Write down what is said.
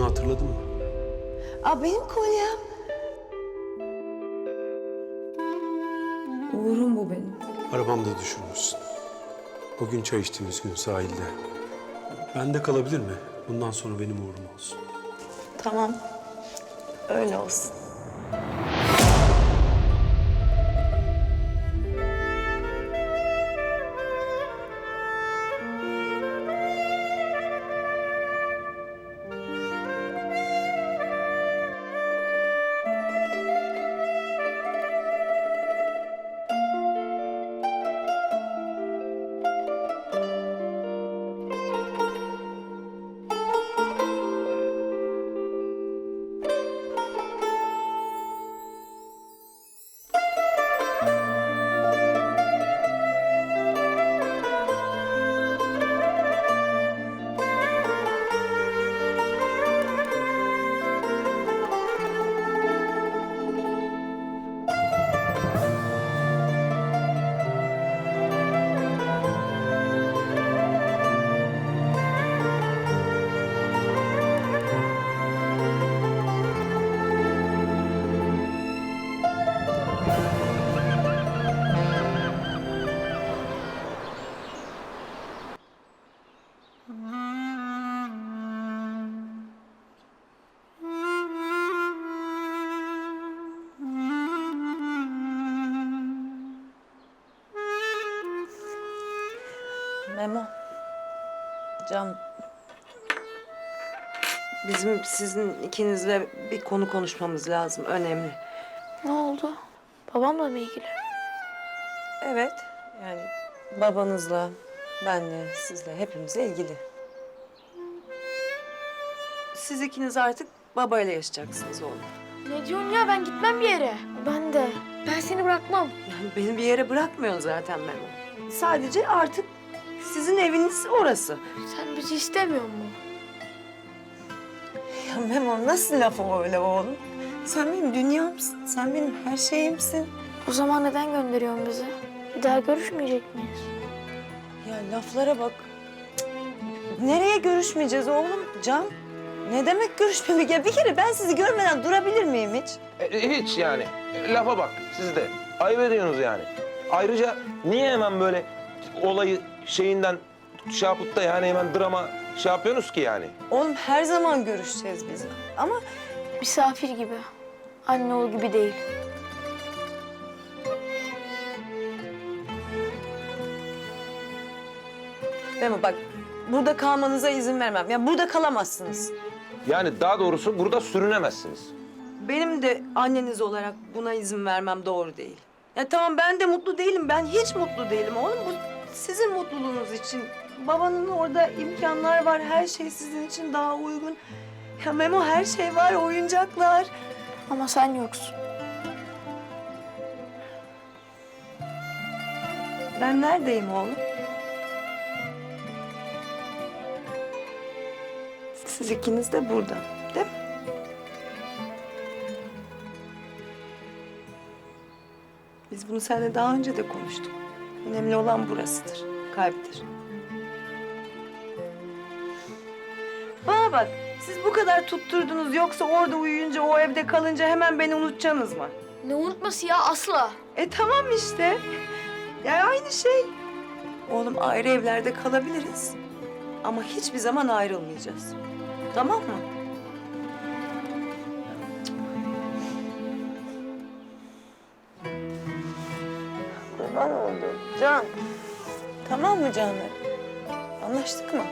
Bunu hatırladın mı? Aa benim kolyem. Uğurum bu benim. Arabamda düşürmüşsün. O gün çay içtiğimiz gün sahilde. Bende kalabilir mi? Bundan sonra benim uğrum olsun. Tamam. Öyle olsun. Memo. Can. Bizim sizin ikinizle bir konu konuşmamız lazım. Önemli. Ne oldu? Babamla mı ilgili? Evet. Yani babanızla, benle, sizle, hepimizle ilgili. Siz ikiniz artık babayla yaşayacaksınız oğlum. Ne diyorsun ya? Ben gitmem bir yere. Ben de. Ben seni bırakmam. Yani beni bir yere bırakmıyorsun zaten Memo. Sadece artık sizin eviniz orası. Sen bizi istemiyor mu? Ya Memo nasıl laf o öyle oğlum? Sen benim dünyamsın, sen benim her şeyimsin. O zaman neden gönderiyorsun bizi? Bir daha görüşmeyecek miyiz? Ya laflara bak. Cık. Nereye görüşmeyeceğiz oğlum? Can, ne demek görüşmemek? Ya bir kere ben sizi görmeden durabilir miyim hiç? E, hiç yani. E, lafa bak siz de. Ayıp ediyorsunuz yani. Ayrıca niye hemen böyle olayı şeyinden şey yapıp da yani hemen drama şey yapıyorsunuz ki yani? Oğlum her zaman görüşeceğiz biz. Ama Misafir gibi. Anne oğul gibi değil. Memo bak, burada kalmanıza izin vermem. Ya burada kalamazsınız. Yani daha doğrusu burada sürünemezsiniz. Benim de anneniz olarak buna izin vermem doğru değil. Ya tamam ben de mutlu değilim. Ben hiç mutlu değilim oğlum. Bu sizin mutluluğunuz için. Babanın orada imkanlar var. Her şey sizin için daha uygun. Ya Memo her şey var. Oyuncaklar. Ama sen yoksun. Ben neredeyim oğlum? Siz ikiniz de burada. Değil mi? Biz bunu seninle daha önce de konuştuk. Önemli olan burasıdır. Kalptir. Bana bak. Siz bu kadar tutturdunuz yoksa orada uyuyunca o evde kalınca hemen beni unutacaksınız mı? Ne unutması ya asla. E tamam işte. Ya aynı şey. Oğlum ayrı evlerde kalabiliriz. Ama hiçbir zaman ayrılmayacağız. Tamam mı? Can. Tamam mı canım? Anlaştık mı?